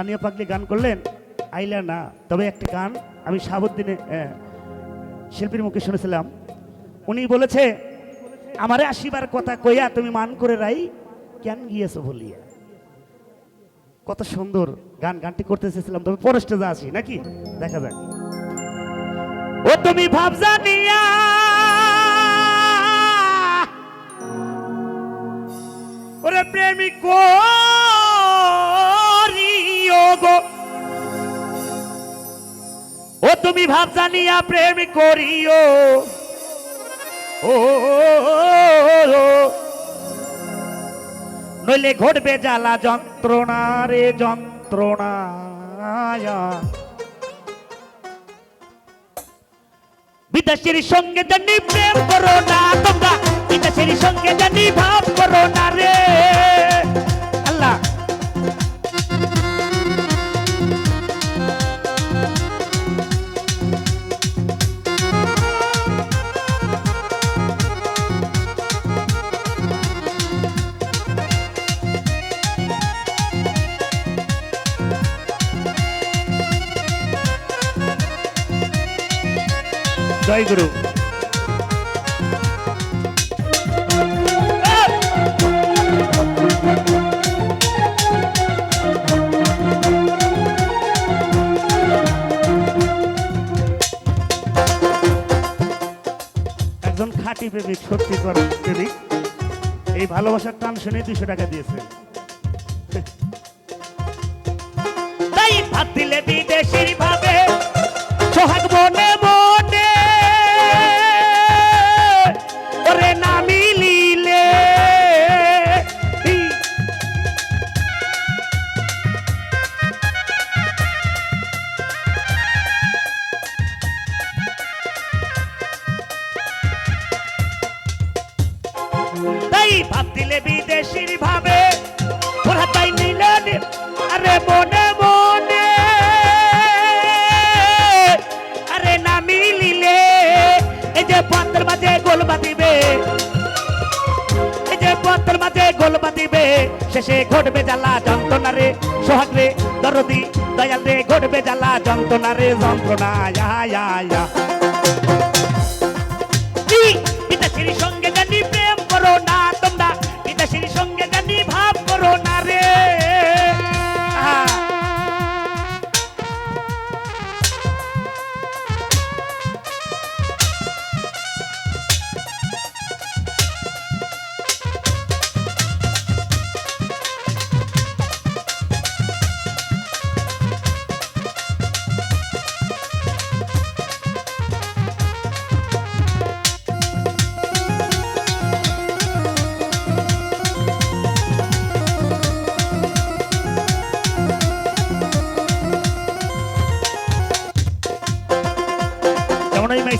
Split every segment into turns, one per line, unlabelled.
তানিয়া পাগলি গান করলেন, আইলা না। তবে একটি গান আমি সাবুদ্দিনে শিল্পীর মুখে শুনেছিলাম। উনি বলেছে, আমারে আসিবার কথা কইয়া তুমি মান করে রাই, কেন গিয়েছো বলিয়া? কত সুন্দর গান, গানটি করতে চেয়েছিলাম, তবে পরে স্টেজে আসি, নাকি? দেখা যাক। ও তুমি ভাব জানিয়া, ওরে প্রেমিক ও তুমি ভাব জানিয়া প্রেম করিও। নইলে ঘটবে জ্বালা যন্ত্রণা রে যন্ত্রণা বিদেশের সঙ্গে জানি প্রেম করো না তোমরা বিদেশের সঙ্গে জানি ভাব করো না রে। আল্লাহ। জয় গুরু একজন খাঁটি প্রেমিক সত্যি এই ভালোবাসার টান শুনে দুশো টাকা দিয়েছে। বিদেশির ভাব দিলে বিদেশির ভাবে? ওরা তাই নিলেন, আরে মনে মনে। আরে না মিলিলে, এই যে পথের মাঝে গোল বাঁধিবে। এই যে পথের মাঝে গোল বাঁধিবে। শেষে ঘটবে জ্বালা যন্ত্রণা রে, সোহাগ রে, দরদি, দয়াল রে, ঘটবে জ্বালা যন্ত্রণা রে, যন্ত্রণা ইয়া ইয়া ইয়া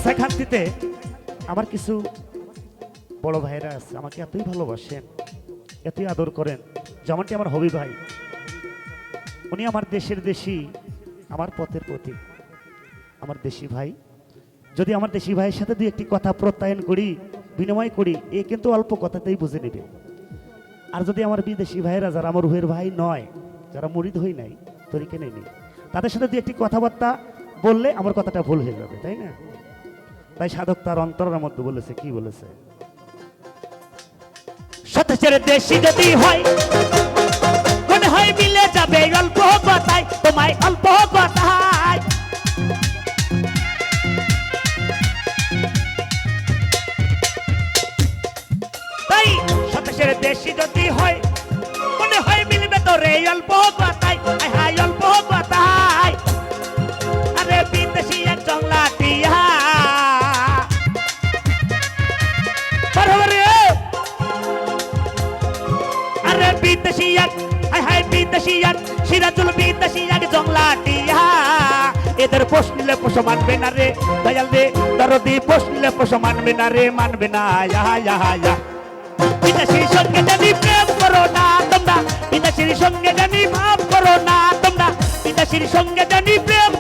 যেমন এই মাইসা খান্তিতে আমার কিছু বড় ভাইরা আছে, আমাকে এতই ভালোবাসেন, এতই আদর করেন, যেমনটি আমার হবি ভাই। উনি আমার দেশের দেশি, আমার পথের প্রতীক আমার দেশি ভাই। যদি আমার দেশি ভাইয়ের সাথে দুই একটি কথা প্রত্যায়ন করি, বিনিময় করি, এ কিন্তু অল্প কথাতেই বুঝে নেবে। আর যদি আমার বিদেশি ভাইয়েরা, যারা আমার রুহের ভাই নয়, যারা মরিদ হই নাই, তরিকে নেই তাদের সাথে দু একটি কথাবার্তা বললে আমার কথাটা ভুল হয়ে যাবে, তাই না? তাই সাধক তার অন্তরের মধ্যে বলেছে, কি বলেছে? সতেজের দেশি যদি হয়, মনে হয় মিলে যাবে অল্প কথায়, তোমায় অল্প কথায়। তাই সতেজের দেশি যদি হয়, মনে হয় মিলবে তোরে অল্প বরাবরে আরে বিদেশি এক হায় হায় বিদেশি এক সিরাজুল বিদেশি এক জংলা টিয়া এদের পোষ নিলে পোষ মানবে না রে, দয়াল রে। দরদি পোষ নিলে পোষ মানবে না রে, মানবে না ইহা ইহা ইহা বিদেশির সঙ্গে জানি প্রেম করো না তোমরা। বিদেশির সঙ্গে জানি ভাব করো না তোমরা। বিদেশির সঙ্গে জানি প্রেম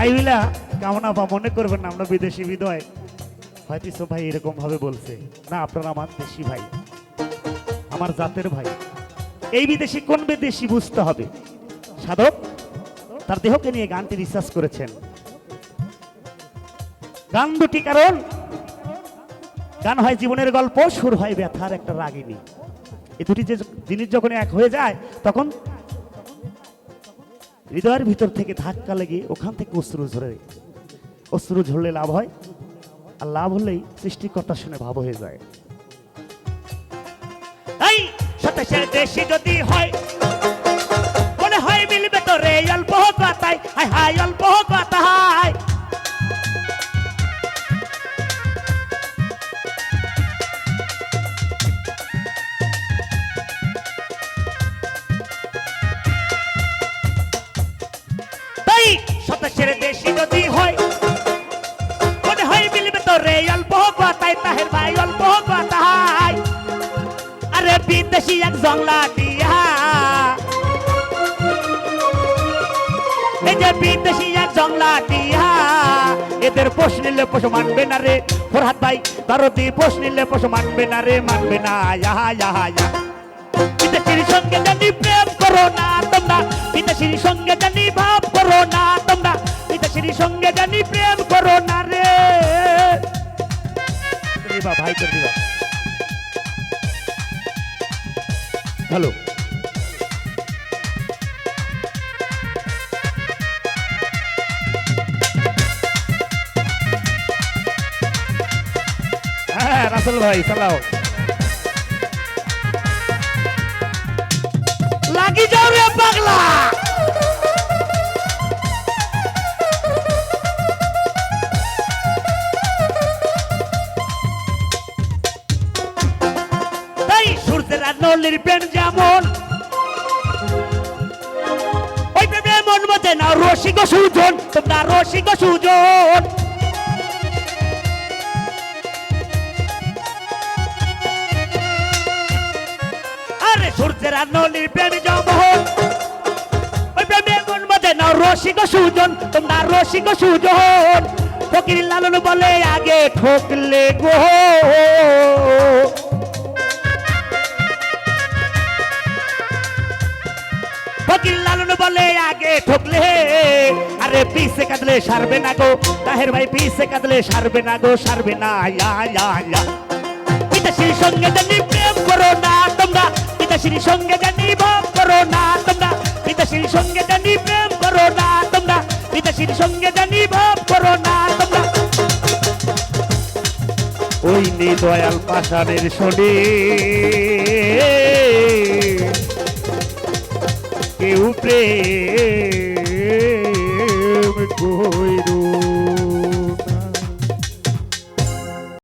বইলা কামনা বা মনে করবেন না, আমরা বিদেশি বিদয়। হয়তো ইসব ভাই এরকম ভাবে বলছে, না, আপনারা আমার দেশি ভাই, আমার জাতের ভাই। এই বিদেশি কোন বিদেশি বুঝতে হবে? সাধক, তার দেহকে নিয়ে গানটি রিসার্চ করেছেন। গান দুটি কারণ। গান হয় জীবনের গল্প, সুর হয় ব্যথার একটা রাগিনী। এই দুটি যে জিনিস যখন এক হয়ে যায়, তখন হৃদয়ের ভিতর থেকে ধাক্কা লেগে ওখান থেকে অশ্রু ঝরে অশ্রু ঝরলে লাভ হয়, আর লাভ হলেই সৃষ্টিকর্তা শুনে ভাব হয়ে যায়। এই সতেশের দেশি যদি হয়, মনে হয় মিলবে তো রে অল্প কথাই হাই হাই অল্প কথা দেশি যদি হয়, মনে হয় মিলবে তো রে অল্প কথাই তাহের ভাই, অল্প কথাই আরে বিদেশি এক জংলা এই যে বিদেশি এক জংলা এদের পোষ নিলে পশু মানবে না রে, ফরহাদ ভাই, ভারতী পোষ নিলে পশু মানবে না রে, মানবে না ইয়াহা ইয়াহা ইয়া বিদেশির সঙ্গে জানি প্রেম করো না তোমরা, বিদেশির সঙ্গে জানি ভাব করো না বিদেশির সঙ্গে জানি প্রেম করো না রে। ভাই করে দিবা। হ্যালো। হ্যাঁ রাসেল ভাই, চালাও। লাগি যাও রে পাগলা। মতে না, রসিক সুজন, তোমরা রসিক সুজন। আরে সূর্যের নলির প্রেম মতে না, রসিক সুজন, তোমরা রসিক সুজন। ফকির লালন বলে, আগে ঠকলে গো। ফকির লালন বলে, আগে ঠকলে, আরে পিছে কাঁদলে সারবে না গো, তাহের ভাই পিছে কাঁদলে সারবে না গো, সারবে না ইয়া ইয়া ইয়া বিদেশির সঙ্গে জানি প্রেম করো না তোমরা বিদেশির সঙ্গে জানি ভাব করো না তোমরা বিদেশির সঙ্গে জানি প্রেম করো না তোমরা বিদেশির সঙ্গে জানি ভাব করো না তোমরা। ওই নিদয়াল পাশানের শনি কেউ প্রেম কইরু।